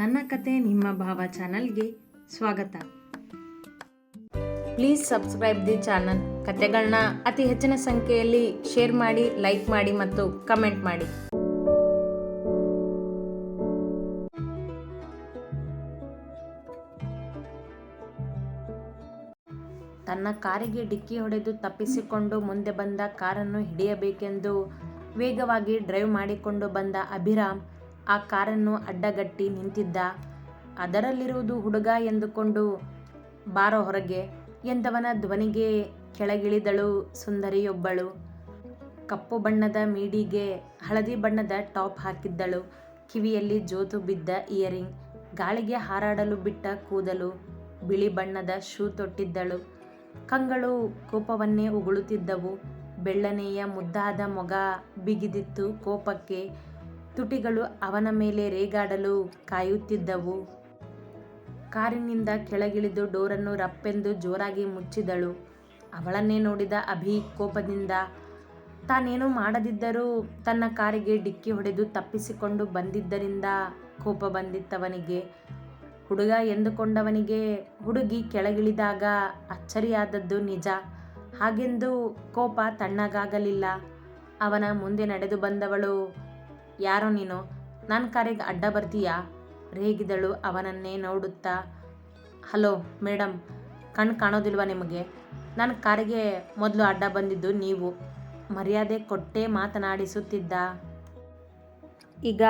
ನನ್ನ ಕತೆ ನಿಮ್ಮ ಭಾವ ಚಾನಲ್ಗೆ ಸ್ವಾಗತ. Please subscribe the channel. ಕತೆಗಳನ್ನ ಅತಿ ಹೆಚ್ಚಿನ ಸಂಖ್ಯೆಯಲ್ಲಿ ಶೇರ್ ಮಾಡಿ, ಲೈಕ್ ಮಾಡಿ ಮತ್ತು ಕಮೆಂಟ್ ಮಾಡಿ. ತನ್ನ ಕಾರಿಗೆ ಡಿಕ್ಕಿ ಹೊಡೆದು ತಪ್ಪಿಸಿಕೊಂಡು ಮುಂದೆ ಬಂದ ಕಾರನ್ನು ಹಿಡಿಯಬೇಕೆಂದು ವೇಗವಾಗಿ ಡ್ರೈವ್ ಮಾಡಿಕೊಂಡು ಬಂದ ಅಭಿರಾಮ್ ಆ ಕಾರನ್ನು ಅಡ್ಡಗಟ್ಟಿ ನಿಂತಿದ್ದ. ಅದರಲ್ಲಿರುವುದು ಹುಡುಗ ಎಂದುಕೊಂಡು ಬಾರೋ ಹೊರಗೆ ಎಂದವನ ಧ್ವನಿಗೆ ಕೆಳಗಿಳಿದಳು ಸುಂದರಿಯೊಬ್ಬಳು. ಕಪ್ಪು ಬಣ್ಣದ ಮೀಡಿಗೆ, ಹಳದಿ ಬಣ್ಣದ ಟಾಪ್ ಹಾಕಿದ್ದಳು. ಕಿವಿಯಲ್ಲಿ ಜೋತು ಬಿದ್ದ ಇಯರಿಂಗ್, ಗಾಳಿಗೆ ಹಾರಾಡಲು ಬಿಟ್ಟ ಕೂದಲು, ಬಿಳಿ ಬಣ್ಣದ ಶೂ ತೊಟ್ಟಿದ್ದಳು. ಕಂಗಳು ಕೋಪವನ್ನೇ ಉಗುಳುತ್ತಿದ್ದವು. ಬೆಳ್ಳನೆಯ ಮುದ್ದಾದ ಮೊಗ ಬಿಗಿದಿತ್ತು ಕೋಪಕ್ಕೆ. ತುಟಿಗಳು ಅವನ ಮೇಲೆ ರೇಗಾಡಲು ಕಾಯುತ್ತಿದ್ದವು. ಕಾರಿನಿಂದ ಕೆಳಗಿಳಿದು ಡೋರನ್ನು ರಪ್ಪೆಂದು ಜೋರಾಗಿ ಮುಚ್ಚಿದಳು. ಅವಳನ್ನೇ ನೋಡಿದ ಅಭಿ ಕೋಪದಿಂದ, ತಾನೇನು ಮಾಡದಿದ್ದರೂ ತನ್ನ ಕಾರಿಗೆ ಡಿಕ್ಕಿ ಹೊಡೆದು ತಪ್ಪಿಸಿಕೊಂಡು ಬಂದಿದ್ದರಿಂದ, ಕೋಪ ಬಂದಿತ್ತವನಿಗೆ. ಹುಡುಗ ಎಂದುಕೊಂಡವನಿಗೆ ಹುಡುಗಿ ಕೆಳಗಿಳಿದಾಗ ಅಚ್ಚರಿಯಾದದ್ದು ನಿಜ. ಹಾಗೆಂದು ಕೋಪ ತಣ್ಣಗಾಗಲಿಲ್ಲ. ಅವನ ಮುಂದೆ ನಡೆದು ಬಂದವಳು ಯಾರೋ ನೀನು? ನನ್ನ ಕಾರಿಗೆ ಅಡ್ಡ ಬರ್ತೀಯಾ ರೇಗಿದಳು ಅವನನ್ನೇ ನೋಡುತ್ತಾ. ಹಲೋ ಮೇಡಮ್ ಕಣ್ಣು ಕಾಣೋದಿಲ್ವಾ ನಿಮಗೆ? ನನ್ನ ಕಾರಿಗೆ ಮೊದಲು ಅಡ್ಡ ಬಂದಿದ್ದು ನೀವು. ಮರ್ಯಾದೆ ಕೊಟ್ಟೇ ಮಾತನಾಡಿಸುತ್ತಿದ್ದ. ಈಗ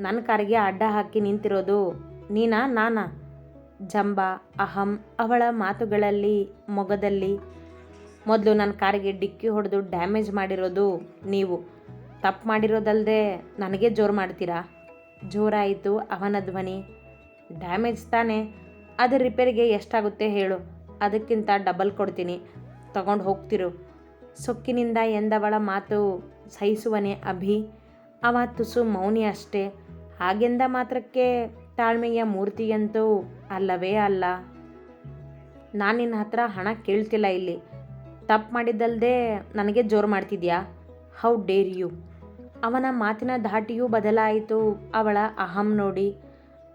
ನನ್ನ ಕಾರಿಗೆ ಅಡ್ಡ ಹಾಕಿ ನಿಂತಿರೋದು ನೀನಾ, ನಾನಾ? ಜಂಬ, ಅಹಂ, ಅವಳ ಮಾತುಗಳಲ್ಲಿ, ಮೊಗದಲ್ಲಿ ಮೊದಲು ನನ್ನ ಕಾರಿಗೆ ಡಿಕ್ಕಿ ಹೊಡೆದು ಡ್ಯಾಮೇಜ್ ಮಾಡಿರೋದು ನೀವು. ತಪ್ಪು ಮಾಡಿರೋದಲ್ಲದೆ ನನಗೆ ಜೋರು ಮಾಡ್ತೀರಾ? ಜೋರಾಯಿತು ಅವನ ಧ್ವನಿ. ಡ್ಯಾಮೇಜ್ ತಾನೇ? ಅದು ರಿಪೇರಿಗೆ ಎಷ್ಟಾಗುತ್ತೆ ಹೇಳು. ಅದಕ್ಕಿಂತ ಡಬಲ್ ಕೊಡ್ತೀನಿ. ತಗೊಂಡು ಹೋಗ್ತಿರು. ಸೊಕ್ಕಿನಿಂದ ಎಂದವಳ ಮಾತು ಸಹಿಸುವನೆ ಅಭಿ. ಅವ ತುಸು ಮೌನಿ ಅಷ್ಟೇ. ಹಾಗೆಂದ ಮಾತ್ರಕ್ಕೆ ತಾಳ್ಮೆಯ ಮೂರ್ತಿಯಂತೂ ಅಲ್ಲವೇ ಅಲ್ಲ. ನಾನು ನಿನ್ನ ಹತ್ರ ಹಣ ಕೇಳ್ತಿಲ್ಲ ಇಲ್ಲಿ. ತಪ್ಪು ಮಾಡಿದ್ದಲ್ಲದೆ ನನಗೆ ಜೋರು ಮಾಡ್ತಿದ್ಯಾ? ಹೌ ಡೇರ್ ಯು ಅವನ ಮಾತಿನ ಧಾಟಿಯೂ ಬದಲಾಯಿತು. ಅವಳ ಅಹಂ ನೋಡಿ.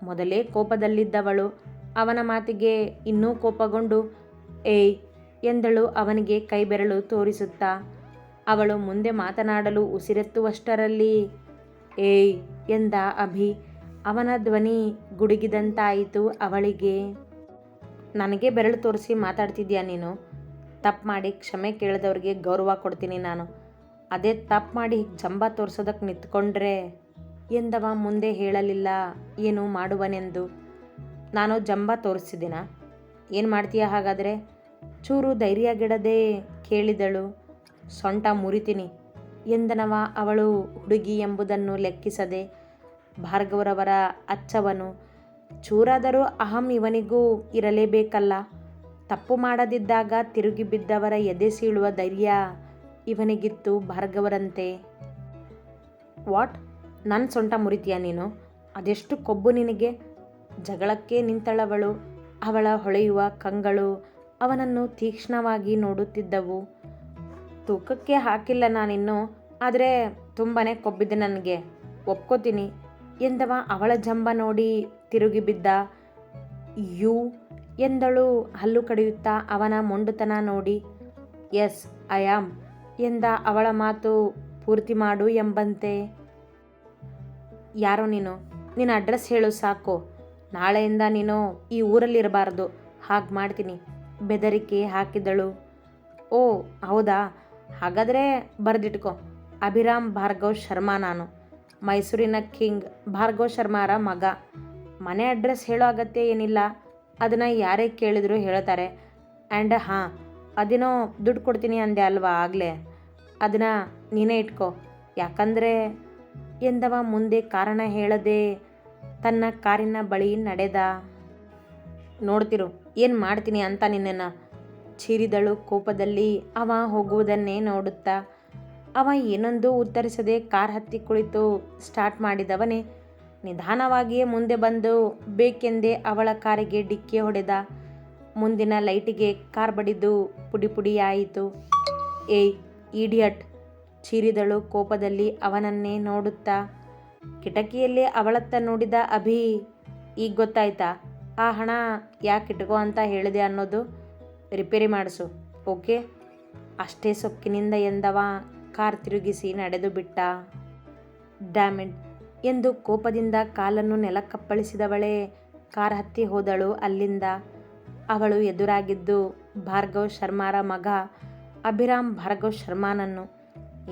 ಮೊದಲೇ ಕೋಪದಲ್ಲಿದ್ದವಳು. ಅವನ ಮಾತಿಗೆ ಇನ್ನೂ ಕೋಪಗೊಂಡು, ಏಯ್, ಎಂದಳು ಅವನಿಗೆ ಕೈಬೆರಳು ತೋರಿಸುತ್ತಾ. ಅವಳು ಮುಂದೆ ಮಾತನಾಡಲು ಉಸಿರೆತ್ತುವಷ್ಟರಲ್ಲಿ, ಏಯ್, ಎಂದ ಅಭಿ. ಅವನ ಧ್ವನಿ ಗುಡುಗಿದಂತಾಯಿತು ಅವಳಿಗೆ. ನನಗೆ ಬೆರಳು ತೋರಿಸಿ ಮಾತಾಡ್ತಿದ್ಯಾ ನೀನು? ತಪ್ಪು ಮಾಡಿ ಕ್ಷಮೆ ಕೇಳಿದವ್ರಿಗೆ ಗೌರವ ಕೊಡ್ತೀನಿ ನಾನು. ಅದೇ ತಪ್ಪು ಮಾಡಿ ಜಂಬ ತೋರಿಸೋದಕ್ಕೆ ನಿಂತ್ಕೊಂಡ್ರೆ ಎಂದವ ಮುಂದೆ ಹೇಳಲಿಲ್ಲ. ಏನು ಮಾಡುವನೆಂದು. ನಾನು ಜಂಬ ತೋರಿಸಿದಿನ. ಏನು ಮಾಡ್ತೀಯ ಹಾಗಾದರೆ? ಚೂರು ಧೈರ್ಯಗಿಡದೆ ಕೇಳಿದಳು. ಸೊಂಟ ಮುರಿತೀನಿ ಎಂದನವ ಅವಳು ಹುಡುಗಿ ಎಂಬುದನ್ನು ಲೆಕ್ಕಿಸದೆ ಭಾರ್ಗವರವರ ಅಚ್ಚವನು. ಚೂರಾದರೂ ಅಹಂ ಇವನಿಗೂ ಇರಲೇಬೇಕಲ್ಲ. ತಪ್ಪು ಮಾಡದಿದ್ದಾಗ ತಿರುಗಿ ಬಿದ್ದವರ ಎದೆ ಸೀಳುವ ಧೈರ್ಯ ಇವನಿಗಿತ್ತು ಭಾರ್ಗವರಂತೆ. ವಾಟ್? ನನ್ನ ಸೊಂಟ ಮುರಿತೀಯ ನೀನು? ಅದೆಷ್ಟು ಕೊಬ್ಬು ನಿನಗೆ? ಜಗಳಕ್ಕೆ ನಿಂತಳವಳು. ಅವಳ ಹೊಳೆಯುವ ಕಂಗಳು ಅವನನ್ನು ತೀಕ್ಷ್ಣವಾಗಿ ನೋಡುತ್ತಿದ್ದವು. ತೂಕಕ್ಕೆ ಹಾಕಿಲ್ಲ ನಾನಿನ್ನು, ಆದರೆ ತುಂಬಾ ಕೊಬ್ಬಿದೆ ನನಗೆ. ಒಪ್ಕೋತೀನಿ. ಎಂದವ ಅವಳ ಜಂಬ ನೋಡಿ ತಿರುಗಿ ಬಿದ್ದ ಯು ಎಂದಳು ಹಲ್ಲು ಕಡಿಯುತ್ತಾ ಅವನ ಮೊಂಡುತನ ನೋಡಿ. Yes, I am. ಎಂದ ಅವಳ ಮಾತು ಪೂರ್ತಿ ಮಾಡು ಎಂಬಂತೆ. ಯಾರೋ ನೀನು, ನಿನ್ನ ಅಡ್ರೆಸ್ ಹೇಳು ಸಾಕು. ನಾಳೆಯಿಂದ ನೀನು ಈ ಊರಲ್ಲಿರಬಾರ್ದು. ಹಾಗೆ ಮಾಡ್ತೀನಿ. ಬೆದರಿಕೆ ಹಾಕಿದಳು. ಓ, ಹೌದಾ? ಹಾಗಾದರೆ ಬರೆದಿಟ್ಕೊ. ಅಭಿರಾಮ್ ಭಾರ್ಗವ್ ಶರ್ಮಾ ನಾನು. ಮೈಸೂರಿನ ಕಿಂಗ್ ಭಾರ್ಗವ್ ಶರ್ಮಾರ ಮಗ. ಮನೆ ಅಡ್ರೆಸ್ ಹೇಳೋ ಅಗತ್ಯ ಏನಿಲ್ಲ. ಅದನ್ನು ಯಾರೇ ಕೇಳಿದ್ರು ಹೇಳ್ತಾರೆ. ಆ್ಯಂಡ್ ಹಾಂ, ಅದೇನೋ ದುಡ್ಡು ಕೊಡ್ತೀನಿ ಅಂದೆ ಅಲ್ವಾ ಆಗಲೇ? ಅದನ್ನು ನೀನೇ ಇಟ್ಕೋ. ಯಾಕಂದರೆ ಎಂದವ ಮುಂದೆ ಕಾರಣ ಹೇಳದೆ ತನ್ನ ಕಾರಿನ ಬಳಿ ನಡೆದ. ನೋಡ್ತಿರು, ಏನು ಮಾಡ್ತೀನಿ ಅಂತ ನಿನ್ನನ್ನು. ಚೀರಿದಳು ಕೋಪದಲ್ಲಿ ಅವ ಹೋಗುವುದನ್ನೇ ನೋಡುತ್ತಾ. ಅವ ಏನೊಂದು ಉತ್ತರಿಸದೆ ಕಾರ್ ಹತ್ತಿ ಕುಳಿತು ಸ್ಟಾರ್ಟ್ ಮಾಡಿದವನೇ. ನಿಧಾನವಾಗಿಯೇ ಮುಂದೆ ಬಂದು ಬೇಕೆಂದೇ ಅವಳ ಕಾರಿಗೆ ಡಿಕ್ಕಿ ಹೊಡೆದ. ಮುಂದಿನ ಲೈಟಿಗೆ ಕಾರ್ ಬಡಿದು ಪುಡಿ ಪುಡಿಯಾಯಿತು. ಏಯ್ ಈಡಿಯಟ್ ಚೀರಿದಳು ಕೋಪದಲ್ಲಿ ಅವನನ್ನೇ ನೋಡುತ್ತಾ. ಕಿಟಕಿಯಲ್ಲಿ ಅವಳತ್ತ ನೋಡಿದ ಅಭಿ, ಈಗ ಗೊತ್ತಾಯ್ತಾ? ಆ ಹಣ ಯಾಕೆ ಇಟ್ಕೋ ಅಂತ ಹೇಳಿದೆ ಅನ್ನೋದು ರಿಪೇರಿ ಮಾಡಿಸು, ಓಕೆ? ಅಷ್ಟೇ ಸೊಕ್ಕಿನಿಂದ ಎಂದವ ಕಾರ್ ತಿರುಗಿಸಿ ನಡೆದು ಬಿಟ್ಟ. ಡ್ಯಾಮಿಡ್ ಎಂದು ಕೋಪದಿಂದ ಕಾಲನ್ನು ನೆಲಕ್ಕಪ್ಪಳಿಸಿದವಳೇ ಕಾರ್ ಹತ್ತಿ ಹೋದಳು ಅಲ್ಲಿಂದ. ಅವಳು ಎದುರಾಗಿದ್ದು ಭಾರ್ಗವ್ ಶರ್ಮಾರ ಮಗ ಅಭಿರಾಮ್ ಭಾರ್ಗವ್ ಶರ್ಮಾನನ್ನು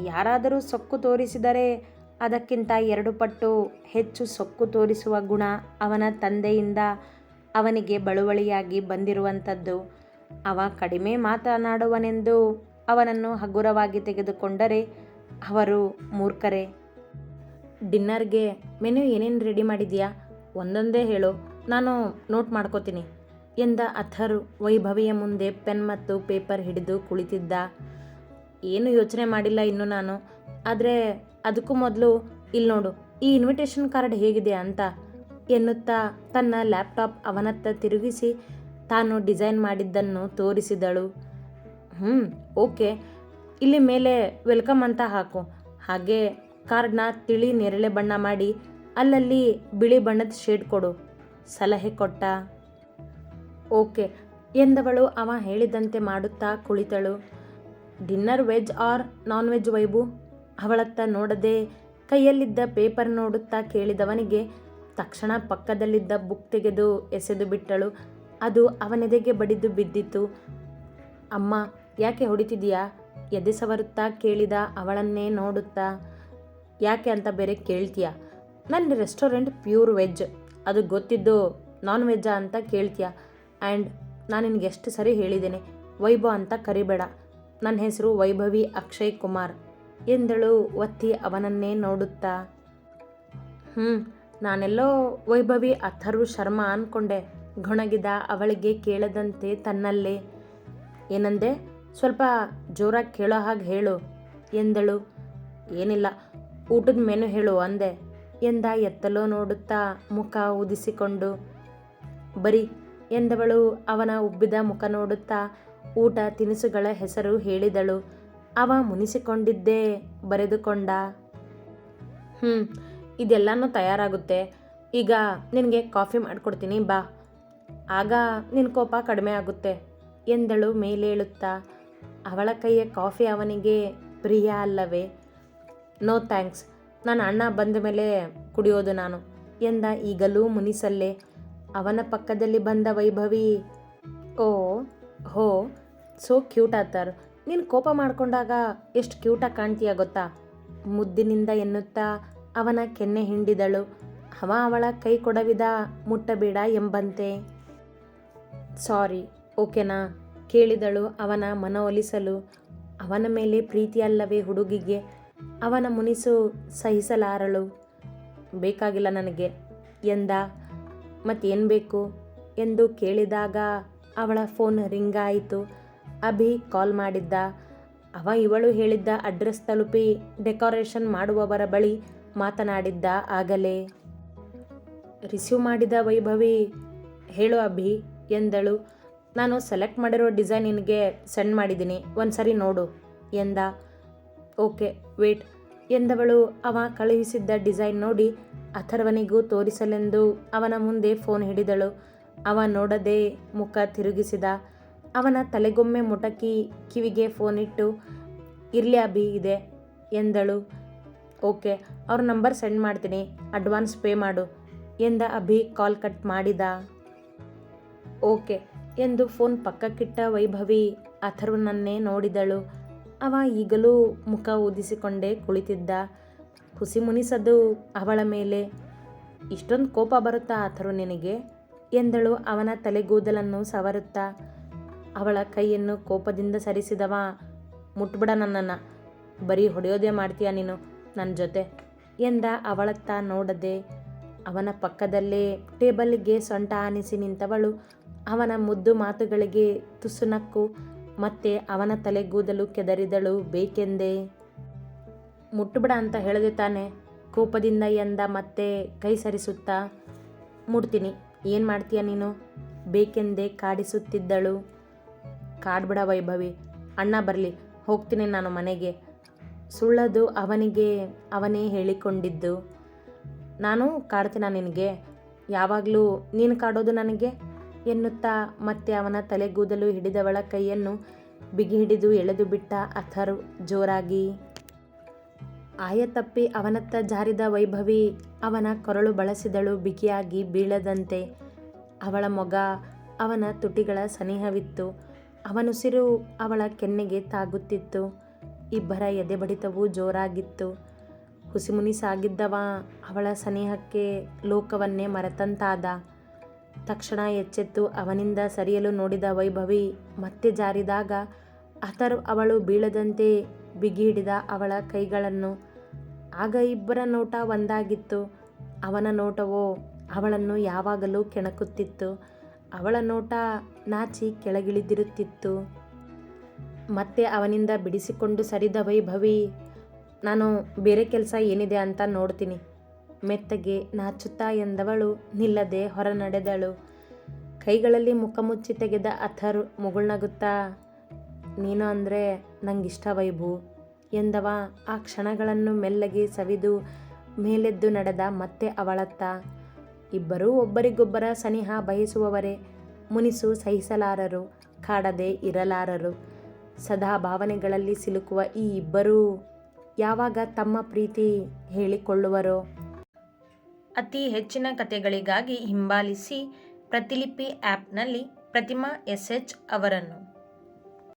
ಯಾರಾದರೂ ಸೊಕ್ಕು ತೋರಿಸಿದರೆ ಅದಕ್ಕಿಂತ ಎರಡು ಪಟ್ಟು ಹೆಚ್ಚು ಸೊಕ್ಕು ತೋರಿಸುವ ಗುಣ ಅವನ ತಂದೆಯಿಂದ ಅವನಿಗೆ ಬಳುವಳಿಯಾಗಿ ಬಂದಿರುವಂಥದ್ದು. ಅವ ಕಡಿಮೆ ಮಾತನಾಡುವನೆಂದು ಅವನನ್ನು ಹಗುರವಾಗಿ ತೆಗೆದುಕೊಂಡರೆ ಅವರು ಮೂರ್ಖರೇ. ಡಿನ್ನರ್ಗೆ ಮೆನು ಏನೇನು ರೆಡಿ ಮಾಡಿದೆಯಾ ಒಂದೊಂದೇ ಹೇಳು. ನಾನು ನೋಟ್ ಮಾಡ್ಕೋತೀನಿ. ಎಂದ ಅಥರ್ ವೈಭವಿಯ ಮುಂದೆ ಪೆನ್ ಮತ್ತು ಪೇಪರ್ ಹಿಡಿದು ಕುಳಿತಿದ್ದ. ಏನು ಯೋಚನೆ ಮಾಡಿಲ್ಲ ಇನ್ನು ನಾನು. ಆದರೆ ಅದಕ್ಕೂ ಮೊದಲು ಇಲ್ಲಿ ನೋಡು, ಈ ಇನ್ವಿಟೇಷನ್ ಕಾರ್ಡ್ ಹೇಗಿದೆ ಅಂತ ಎನ್ನುತ್ತಾ ತನ್ನ ಲ್ಯಾಪ್ಟಾಪ್ ಅವನತ್ತ ತಿರುಗಿಸಿ ತಾನು ಡಿಸೈನ್ ಮಾಡಿದ್ದನ್ನು ತೋರಿಸಿದಳು. ಹ್ಞೂ ಓಕೆ. ಇಲ್ಲಿ ಮೇಲೆ ವೆಲ್ಕಮ್ ಅಂತ ಹಾಕು. ಹಾಗೆ ಕಾರ್ಡ್ನ ತಿಳಿ ನೇರಳೆ ಬಣ್ಣ ಮಾಡಿ, ಅಲ್ಲಲ್ಲಿ ಬಿಳಿ ಬಣ್ಣದ ಶೇಡ್ ಕೊಡು, ಸಲಹೆ ಕೊಟ್ಟ. ಓಕೆ ಎಂದವಳು ಅವ ಹೇಳಿದಂತೆ ಮಾಡುತ್ತಾ ಕುಳಿತಳು. Dinner veg or non veg vibe? ಅವಳತ್ತ ನೋಡದೆ ಕೈಯಲ್ಲಿದ್ದ ಪೇಪರ್ ನೋಡುತ್ತಾ ಕೇಳಿದವನಿಗೆ ತಕ್ಷಣ ಪಕ್ಕದಲ್ಲಿದ್ದ ಬುಕ್ ತೆಗೆದು ಎಸೆದು ಬಿಟ್ಟಳು. ಅದು ಅವನೆದೆಗೆ ಬಡಿದು ಬಿದ್ದಿತು. ಅಮ್ಮ, ಯಾಕೆ ಹೊಡಿತಿದೀಯಾ? ಎದೆ ಸವರುತ್ತಾ ಕೇಳಿದ ಅವಳನ್ನೇ ನೋಡುತ್ತಾ, ಯಾಕೆ ಅಂತ ಬೇರೆ ಕೇಳ್ತೀಯ? ನನ್ನ ರೆಸ್ಟೋರೆಂಟ್ ಪ್ಯೂರ್ ವೆಜ್. ಅದು ಗೊತ್ತಿದ್ದು ನಾನ್ ವೆಜ್ಜಾ ಅಂತ ಕೇಳ್ತೀಯ? ಆ್ಯಂಡ್ ನಾನು ನಿನಗೆ ಎಷ್ಟು ಸರಿ ಹೇಳಿದ್ದೀನಿ, ವೈಭವ ಅಂತ ಕರಿಬೇಡ. ನನ್ನ ಹೆಸರು ವೈಭವಿ ಅಕ್ಷಯ್ ಕುಮಾರ್. ಎಂದಳು ಒತ್ತಿ ಅವನನ್ನೇ ನೋಡುತ್ತಾ. ಹ್ಞೂ ನಾನೆಲ್ಲೋ ವೈಭವಿ ಅಥರ್ವ್ ಶರ್ಮಾ ಅಂದ್ಕೊಂಡೆ ಗೊಣಗಿದ ಅವಳಿಗೆ ಕೇಳದಂತೆ ತನ್ನಲ್ಲೇ. ಏನಂದೆ, ಸ್ವಲ್ಪ ಜೋರಾಗಿ ಕೇಳೋ ಹಾಗೆ ಹೇಳು, ಎಂದಳು. ಏನಿಲ್ಲ, ಊಟದ ಮೆನು ಹೇಳು ಅಂದೆ. ಎಂದ ಎತ್ತಲೋ ನೋಡುತ್ತಾ ಮುಖ ಉದಿಸಿಕೊಂಡು, ಬರೀ ಎಂದವಳು ಅವನ ಉಬ್ಬಿದ ಮುಖ ನೋಡುತ್ತಾ ಊಟ ತಿನಿಸುಗಳ ಹೆಸರು ಹೇಳಿದಳು. ಅವ ಮುನಿಸಿಕೊಂಡಿದ್ದೇ ಬರೆದುಕೊಂಡ. ಹ್ಞೂ ಇದೆಲ್ಲನೂ ತಯಾರಾಗುತ್ತೆ. ಈಗ ನಿನಗೆ ಕಾಫಿ ಮಾಡಿಕೊಡ್ತೀನಿ, ಬಾ. ಆಗ ನಿನ್ನ ಕೋಪ ಕಡಿಮೆ ಆಗುತ್ತೆ ಎಂದಳು ಮೇಲೇಳುತ್ತಾ. ಅವಳ ಕೈಯ ಕಾಫಿ ಅವನಿಗೆ ಪ್ರಿಯ ಅಲ್ಲವೇ? ನೋ ಥ್ಯಾಂಕ್ಸ್, ನನ್ನ ಅಣ್ಣ ಬಂದ ಮೇಲೆ ಕುಡಿಯೋದು ನಾನು ಎಂದ ಈಗಲೂ ಮುನಿಸಲ್ಲೇ. ಅವನ ಪಕ್ಕದಲ್ಲಿ ಬಂದ ವೈಭವಿ, ಓ, ಹೋ, ಸೋ ಕ್ಯೂಟ್ ಆತರ್. ನೀನು ಕೋಪ ಮಾಡಿಕೊಂಡಾಗ ಎಷ್ಟು ಕ್ಯೂಟಾಗಿ ಕಾಣ್ತೀಯ ಗೊತ್ತಾ? ಮುದ್ದಿನಿಂದ ಎನ್ನುತ್ತಾ ಅವನ ಕೆನ್ನೆ ಹಿಂಡಿದಳು. ಅವ ಅವಳ ಕೈ ಕೊಡವಿದ ಮುಟ್ಟಬೇಡ ಎಂಬಂತೆ. ಸಾರಿ, ಓಕೆನಾ? ಕೇಳಿದಳು ಅವನ ಮನವೊಲಿಸಲು. ಅವನ ಮೇಲೆ ಪ್ರೀತಿಯಲ್ಲವೇ ಹುಡುಗಿಗೆ. ಅವನ ಮುನಿಸು ಸಹಿಸಲಾರಳು. ಬೇಕಾಗಿಲ್ಲ ನನಗೆ, ಎಂದ. ಮತ್ತೇನು ಬೇಕು? ಎಂದು ಕೇಳಿದಾಗ ಅವಳ ಫೋನ್ ರಿಂಗ್ ಆಯಿತು. ಅಭಿ ಕಾಲ್ ಮಾಡಿದ್ದ. ಅವ ಇವಳು ಹೇಳಿದ್ದ ಅಡ್ರೆಸ್ ತಲುಪಿ ಡೆಕೋರೇಷನ್ ಮಾಡುವವರ ಬಳಿ ಮಾತನಾಡಿದ್ದ ಆಗಲೇ. ರಿಸೀವ್ ಮಾಡಿದ ವೈಭವಿ, ಹೇಳು ಅಭಿ, ಎಂದಳು. ನಾನು ಸೆಲೆಕ್ಟ್ ಮಾಡಿರೋ ಡಿಸೈನ್ ನಿನಗೆ ಸೆಂಡ್ ಮಾಡಿದ್ದೀನಿ. ಒಂದು ಸರಿ ನೋಡು, ಎಂದ. ಓಕೆ, ವೇಟ್, ಎಂದವಳು. ಅವ ಕಳುಹಿಸಿದ್ದ ಡಿಸೈನ್ ನೋಡಿ ಅಥರ್ವನಿಗೂ ತೋರಿಸಲೆಂದು ಅವನ ಮುಂದೆ ಫೋನ್ ಹಿಡಿದಳು. ಅವ ನೋಡದೆ ಮುಖ ತಿರುಗಿಸಿದ. ಅವನ ತಲೆಗೊಮ್ಮೆ ಮುಟಕಿ ಕಿವಿಗೆ ಫೋನ್ ಇಟ್ಟು, ಇರಲಿ ಅಭಿ, ಇದೆ, ಎಂದಳು. ಓಕೆ, ಅವ್ರ ನಂಬರ್ ಸೆಂಡ್ ಮಾಡ್ತೀನಿ. ಅಡ್ವಾನ್ಸ್ ಪೇ ಮಾಡು, ಎಂದ ಅಭಿ ಕಾಲ್ ಕಟ್ ಮಾಡಿದ. ಓಕೆ, ಎಂದು ಫೋನ್ ಪಕ್ಕಕ್ಕಿಟ್ಟ ವೈಭವಿ ಅಥರ್ವನನ್ನೇ ನೋಡಿದಳು. ಅವ ಈಗಲೂ ಮುಖ ಊದಿಸಿಕೊಂಡೇ ಕುಳಿತಿದ್ದ. ಹುಸಿ ಮುನಿಸದು ಅವಳ ಮೇಲೆ. ಇಷ್ಟೊಂದು ಕೋಪ ಬರುತ್ತಾ ಆತರು ನಿನಗೆ? ಎಂದಳು ಅವನ ತಲೆಗೂದಲನ್ನು ಸವರುತ್ತಾ. ಅವಳ ಕೈಯನ್ನು ಕೋಪದಿಂದ ಸರಿಸಿದವ, ಮುಟ್ಬಿಡ ನನ್ನನ್ನು. ಬರೀ ಹೊಡೆಯೋದೇ ಮಾಡ್ತೀಯ ನೀನು ನನ್ನ ಜೊತೆ? ಎಂದ ಅವಳತ್ತ ನೋಡದೆ. ಅವನ ಪಕ್ಕದಲ್ಲೇ ಟೇಬಲ್ಗೆ ಸೊಂಟ ಆನಿಸಿ ನಿಂತವಳು. ಅವನ ಮುದ್ದು ಮಾತುಗಳಿಗೆ ತುಸುನಕ್ಕು ಮತ್ತೆ ಅವನ ತಲೆಗೂದಲು ಕೆದರಿದಳು, ಬೇಕೆಂದೇ? ಮುಟ್ಟುಬಿಡ ಅಂತ ಹೇಳಿದೆ ತಾನೆ ಕೋಪದಿಂದ ಎಂದ ಮತ್ತೆ ಕೈ ಸರಿಸುತ್ತಾ ಮುಡ್ತೀನಿ ಏನು ಮಾಡ್ತೀಯ ನೀನು? ಬೇಕೆಂದೇ ಕಾಡಿಸುತ್ತಿದ್ದಳು. ಕಾಡ್ಬಿಡ ವೈಭವಿ, ಅಣ್ಣ ಬರಲಿ, ಹೋಗ್ತೀನಿ ನಾನು ಮನೆಗೆ. ಸುಳ್ಳದು ಅವನಿಗೆ, ಅವನೇ ಹೇಳಿಕೊಂಡಿದ್ದು. ನಾನು ಕಾಡ್ತೀನ ನಿನಗೆ? ಯಾವಾಗಲೂ ನೀನು ಕಾಡೋದು ನನಗೆ? ಎನ್ನುತ್ತಾ ಮತ್ತೆ ಅವನ ತಲೆಗೂದಲು ಹಿಡಿದವಳ ಕೈಯನ್ನು ಬಿಗಿ ಹಿಡಿದು ಎಳೆದು ಬಿಟ್ಟ ಅಥರ್ ಜೋರಾಗಿ ಆಯ ತಪ್ಪಿ ಅವನತ್ತ ಜಾರಿದ ವೈಭವಿ ಅವನ ಕೊರಳು ಬಳಸಿದಳು ಬಿಗಿಯಾಗಿ ಬೀಳದಂತೆ. ಅವಳ ಮೊಗ ಅವನ ತುಟಿಗಳ ಸನಿಹವಿತ್ತು. ಅವನುಸಿರು ಅವಳ ಕೆನ್ನೆಗೆ ತಾಗುತ್ತಿತ್ತು. ಇಬ್ಬರ ಎದೆ ಬಡಿತವು ಜೋರಾಗಿತ್ತು. ಹುಸಿಮುನಿ ಸಾಗಿದ್ದವ ಅವಳ ಸನಿಹಕ್ಕೆ ಲೋಕವನ್ನೇ ಮರೆತಂತಾದ. ತಕ್ಷಣ ಎಚ್ಚೆತ್ತು ಅವನಿಂದ ಸರಿಯಲು ನೋಡಿದ ವೈಭವಿ ಮತ್ತೆ ಜಾರಿದಾಗ ಅಥರ್ ಅವಳು ಬೀಳದಂತೆ ಬಿಗಿ ಹಿಡಿದ ಅವಳ ಕೈಗಳನ್ನು ಆಗ ಇಬ್ಬರ ನೋಟ ಒಂದಾಗಿತ್ತು. ಅವನ ನೋಟವೋ ಅವಳನ್ನು ಯಾವಾಗಲೂ ಕೆಣಕುತ್ತಿತ್ತು. ಅವಳ ನೋಟ ನಾಚಿ ಕೆಳಗಿಳಿದಿರುತ್ತಿತ್ತು. ಮತ್ತೆ ಅವನಿಂದ ಬಿಡಿಸಿಕೊಂಡು ಸರಿದ ವೈಭವಿ, ನಾನು ಬೇರೆ ಕೆಲಸ ಏನಿದೆ ಅಂತ ನೋಡ್ತೀನಿ. ಮೆತ್ತಗೆ ನಾಚುತ್ತಾ ಎಂದವಳು ನಿಲ್ಲದೆ ಹೊರ ನಡೆದಳು ಕೈಗಳಲ್ಲಿ ಮುಖ ಮುಚ್ಚಿ ತೆಗೆದ ಅಥರ್ ಮುಗುಳ್ನಗುತ್ತಾ, ನೀನು ಅಂದರೆ ನಂಗಿಷ್ಟ ವೈಭು. ಎಂದವ. ಆ ಕ್ಷಣಗಳನ್ನು ಮೆಲ್ಲಗೆ ಸವಿದು ಮೇಲೆದ್ದು ನಡೆದ ಮತ್ತೆ ಅವಳತ್ತ, ಇಬ್ಬರೂ ಒಬ್ಬರಿಗೊಬ್ಬರ ಸನಿಹ ಬಯಸುವವರೇ, ಮುನಿಸು ಸಹಿಸಲಾರರು, ಕಾಡದೆ ಇರಲಾರರು. ಸದಾ ಭಾವನೆಗಳಲ್ಲಿ ಸಿಲುಕುವ ಈ ಇಬ್ಬರೂ ಯಾವಾಗ ತಮ್ಮ ಪ್ರೀತಿ ಹೇಳಿಕೊಳ್ಳುವರೋ? ಅತಿ ಹೆಚ್ಚಿನ ಕಥೆಗಳಿಗಾಗಿ ಹಿಂಬಾಲಿಸಿ ಪ್ರತಿಲಿಪಿ ಆ್ಯಪ್ನಲ್ಲಿ ಪ್ರತಿಮಾ ಎಸ್ ಎಚ್ ಅವರನ್ನು.